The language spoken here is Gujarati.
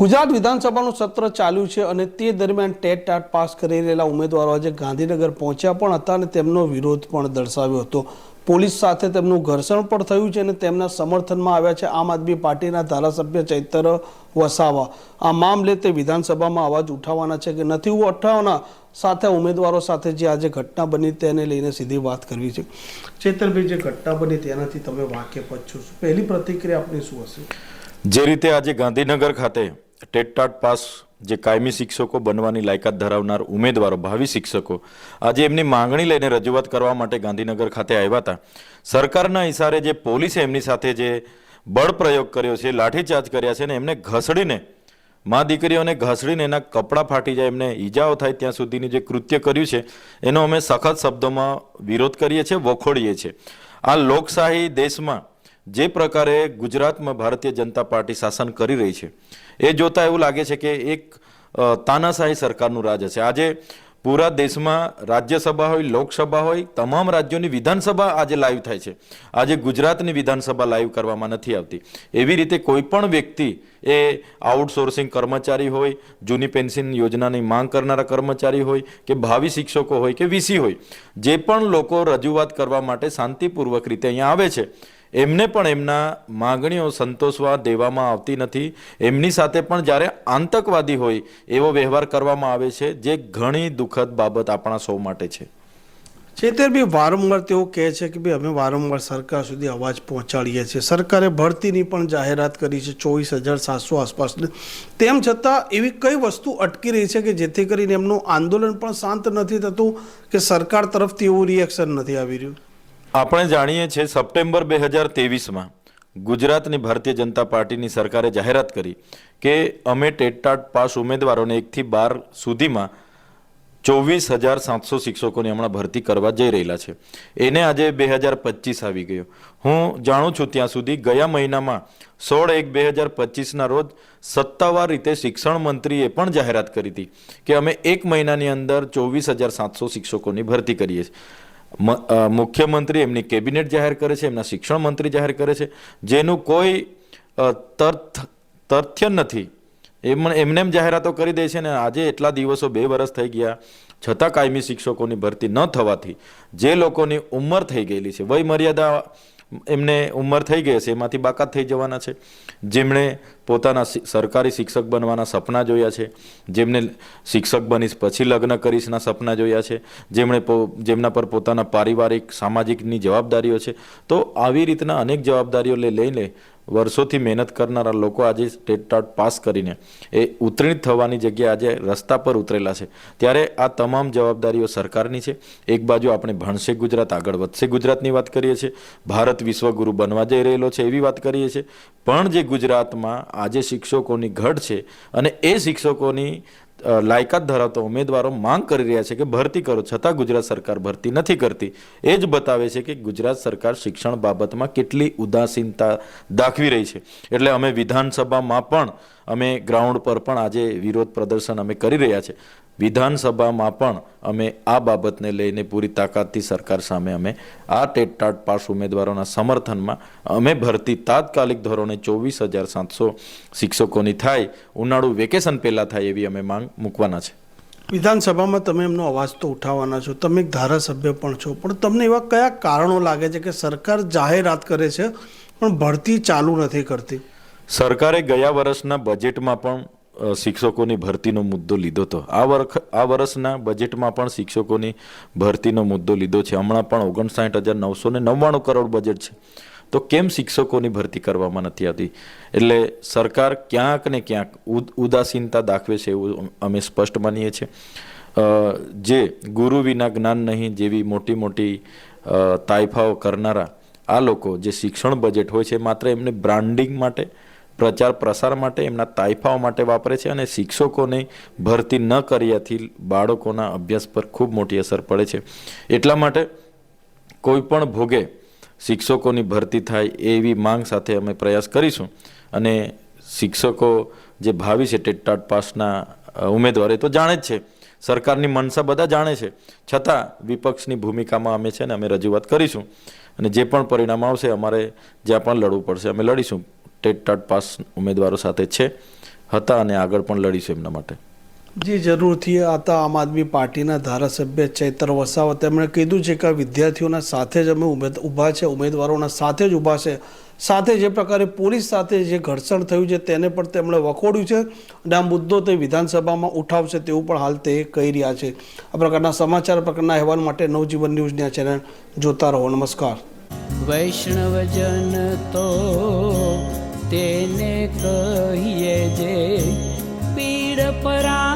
ગુજરાત વિધાનસભાનું સત્ર ચાલ્યું છે અને તે દરમિયાન ટેટ ટાટ પાસ કરી રહેલા ઉમેદવારો આજે ગાંધીનગર પહોંચ્યા પણ હતા અને તેમનો વિરોધ પણ દર્શાવ્યો હતો. પોલીસ સાથે તેમનું ઘર્ષણ પણ થયું છે અને તેમના સમર્થનમાં આવ્યા છે આમ આદમી પાર્ટીના ધારાસભ્ય ચૈતર વસાવા. આ મામલે તે વિધાનસભામાં અવાજ ઉઠાવવાના છે કે નથી ઉઠાવવાના સાથે ઉમેદવારો સાથે જે આજે ઘટના બની તેને લઈને સીધી વાત કરવી છે. ચૈતરભાઈ, જે ઘટના બની તેનાથી તમે વાકેફ છો. પહેલી પ્રતિક્રિયા આપની શું હશે? જે રીતે આજે ગાંધીનગર ખાતે ટેટટાટ પાસ જે કાયમી શિક્ષકો બનવાની લાયકાત ધરાવનાર ઉમેદવારો, ભાવિ શિક્ષકો, આજે એમની માંગણી લઈને રજૂઆત કરવા માટે ગાંધીનગર ખાતે આવ્યા હતા. સરકારના ઇશારે જે પોલીસે એમની સાથે જે બળ પ્રયોગ કર્યો છે, લાઠીચાર્જ કર્યા છે ને એમને ઘસડીને, મા દીકરીઓને ઘસડીને એના કપડાં ફાટી જાય, એમને ઈજાઓ થાય ત્યાં સુધીની જે કૃત્ય કર્યું છે, એનો અમે સખત શબ્દોમાં વિરોધ કરીએ છીએ, વખોડીએ છીએ. આ લોકશાહી દેશમાં જે પ્રકારે ગુજરાતમાં ભારતીય જનતા પાર્ટી શાસન કરી રહી છે, એ જોતાં એવું લાગે છે કે એક તાનાશાહી સરકારનું રાજ હશે. આજે પૂરા દેશમાં રાજ્યસભા હોય, લોકસભા હોય, તમામ રાજ્યોની વિધાનસભા આજે લાઈવ થાય છે. આજે ગુજરાતની વિધાનસભા લાઈવ કરવામાં નથી આવતી. એવી રીતે કોઈ પણ વ્યક્તિ એ આઉટસોર્સિંગ કર્મચારી હોય, જૂની પેન્શન યોજનાની માંગ કરનારા કર્મચારી હોય, કે ભાવિ શિક્ષકો હોય, કે વીસી હોય, જે પણ લોકો રજૂઆત કરવા માટે શાંતિપૂર્વક રીતે અહીંયા આવે છે એમને પણ એમના માગણીઓ સંતોષવા દેવામાં આવતી નથી. એમની સાથે પણ જ્યારે આતંકવાદી હોય એવો વ્યવહાર કરવામાં આવે છે, જે ઘણી દુઃખદ બાબત આપણા સૌ માટે છે. ચેતરભાઈ, વારંવાર તેઓ કહે છે કે ભાઈ, અમે વારંવાર સરકાર સુધી અવાજ પહોંચાડીએ છીએ. સરકારે ભરતીની પણ જાહેરાત કરી છે, ચોવીસ હજાર સાતસો આસપાસ તેમ છતાં એવી કઈ વસ્તુ અટકી રહી છે કે જેથી કરીને એમનું આંદોલન પણ શાંત નથી થતું, કે સરકાર તરફથી એવું રિએક્શન નથી આવી રહ્યું? આપણે જાણીએ છીએ સપ્ટેમ્બર બે હજાર તેવીસમાં ગુજરાતની ભારતીય જનતા પાર્ટીની સરકારે જાહેરાત કરી કે અમે ટેટટાટ પાસ ઉમેદવારોને એકથી બાર સુધીમાં ચોવીસ હજાર સાતસો શિક્ષકોની હમણાં ભરતી કરવા જઈ રહેલા છે. એને આજે બે હજાર પચીસ આવી ગયો. હું જાણું છું ત્યાં સુધી ગયા મહિનામાં સોળ એક બે હજાર પચીસના રોજ સત્તાવાર રીતે શિક્ષણ મંત્રીએ પણ જાહેરાત કરી હતી કે અમે એક મહિનાની અંદર ચોવીસ હજાર સાતસો શિક્ષકોની ભરતી કરીએ છીએ. મુખ્યમંત્રી એમની કેબિનેટ જાહેર કરે છે, એમના શિક્ષણ મંત્રી જાહેર કરે છે. જેનું કોઈ તર્થ, તથ્ય નથી. એમ, એમને એમ જાહેરાતો કરી દે છે ને આજે એટલા દિવસો બે વર્ષ થઈ ગયા, છતાં કાયમી શિક્ષકોની ભરતી ન થવાથી જે લોકોની ઉંમર થઈ ગયેલી છે વય મર્યાદા એમને ઉંમર થઈ ગઈ હશે, એમાંથી બાકાત થઈ જવાના છે. જેમણે પોતાના સરકારી શિક્ષક બનવાના સપના જોયા છે, જેમને શિક્ષક બનીશ પછી લગ્ન કરીશના સપના જોયા છે, જેમણે જેમના પર પોતાના પારિવારિક, સામાજિકની જવાબદારીઓ છે. તો આવી રીતના અનેક જવાબદારીઓ લઈને વર્ષોથી મહેનત કરનારા લોકો આજે સ્ટેટ ટાટ પાસ કરીને એ ઉત્તીર્ણ થવાની જગ્યાએ આજે રસ્તા પર ઉતરેલા છે. ત્યારે આ તમામ જવાબદારીઓ સરકારની છે. એક બાજુ આપણે ભણશે ગુજરાત, આગળ વધશે ગુજરાતની વાત કરીએ છીએ. ભારત વિશ્વગુરુ બનવા જઈ રહેલો છે એવી વાત કરીએ છીએ. પણ જે ગુજરાતમાં આજે શિક્ષકોની ઘટ છે અને એ શિક્ષકોની લાયકાત ધરાવતા ઉમેદવારો માંગ કરી રહ્યા છે કે ભરતી કરો. છતાં ગુજરાત સરકાર ભરતી નથી કરતી. એ જ બતાવે છે કે ગુજરાત સરકાર શિક્ષણ બાબતમાં કેટલી ઉદાસીનતા દાખવી રહી છે. એટલે અમે વિધાનસભામાં પણ અમે ગ્રાઉન્ડ પર પણ આજે વિરોધ પ્રદર્શન અમે કરી રહ્યા છે. વિધાનસભામાં પણ અમે આ બાબતને લઈને પૂરી તાકાતથી સરકાર સામે અમે આ ટેટ ટાટ પાસ ઉમેદવારોના સમર્થનમાં અમે ભરતી તાત્કાલિક ધોરણે ચોવીસ હજાર સાતસો શિક્ષકોની થાય, ઉનાળુ વેકેશન પહેલાં થાય એવી અમે માંગ મૂકવાના છે. વિધાનસભામાં તમે એમનો અવાજ તો ઉઠાવવાના છો, તમે એક ધારાસભ્ય પણ છો, પણ તમને એવા કયા કારણો લાગે છે કે સરકાર જાહેરાત કરે છે, પણ ભરતી ચાલુ નથી કરતી? સરકારે ગયા વર્ષના બજેટમાં પણ શિક્ષકોની ભરતીનો મુદ્દો લીધો હતો આ વર્ષ આ વર્ષના બજેટમાં પણ શિક્ષકોની ભરતીનો મુદ્દો લીધો છે. હમણાં પણ ઓગણસાઠ હજાર નવસો ને નવ્વાણું કરોડ બજેટ છે. તો કેમ શિક્ષકોની ભરતી કરવામાં નથી આવતી? એટલે સરકાર ક્યાંક ને ક્યાંક ઉદ- ઉદાસીનતા દાખવે છે એવું અમે સ્પષ્ટ માનીએ છીએ. જે ગુરુ વિના જ્ઞાન નહીં જેવી મોટી મોટી તાઇફાઓ કરનારા આ લોકો જે શિક્ષણ બજેટ હોય છે માત્ર એમને બ્રાન્ડિંગ માટે પ્રચાર પ્રસાર માટે એમના તાઇફાઓ માટે વાપરે છે અને શિક્ષકોને ભરતી ન કર્યાથી બાળકોના અભ્યાસ પર ખૂબ મોટી અસર પડે છે. એટલા માટે કોઈ પણ ભોગે શિક્ષકોની ભરતી થાય એવી માંગ સાથે અમે પ્રયાસ કરીશું અને શિક્ષકો જે ભાવિ છે ટેટટાટ પાસના ઉમેદવારે તો જાણે જ છે. સરકારની મનસા બધા જાણે છે. છતાં વિપક્ષની ભૂમિકામાં અમે છે ને અમે રજૂઆત કરીશું અને જે પણ પરિણામ આવશે અમારે જ્યાં પણ લડવું પડશે અમે લડીશું. ટેટ ટાટ પાસ ઉમેદવારો સાથે છે. હતા અને આગળ પણ લડીશું એમના માટે. જે જરૂરથી. આ હતા આમ આદમી પાર્ટીના ધારાસભ્ય ચૈતર વસાવા. તેમણે કીધું છે કે આ વિદ્યાર્થીઓના સાથે જ અમે ઉમેદ ઊભા છે ઉમેદવારોના સાથે જ ઊભા છે. સાથે જે પ્રકારે પોલીસ સાથે જે ઘર્ષણ થયું છે તેને પણ તેમણે વખોડ્યું છે અને આ મુદ્દો તે વિધાનસભામાં ઉઠાવશે તેવું પણ હાલ તે કહી રહ્યા છે. આ પ્રકારના સમાચાર પ્રકારના અહેવાલ માટે નવજીવન ન્યૂઝની આ ચેનલ જોતા રહો. નમસ્કાર. વૈષ્ણવજન કહીએ જે પીડ પરા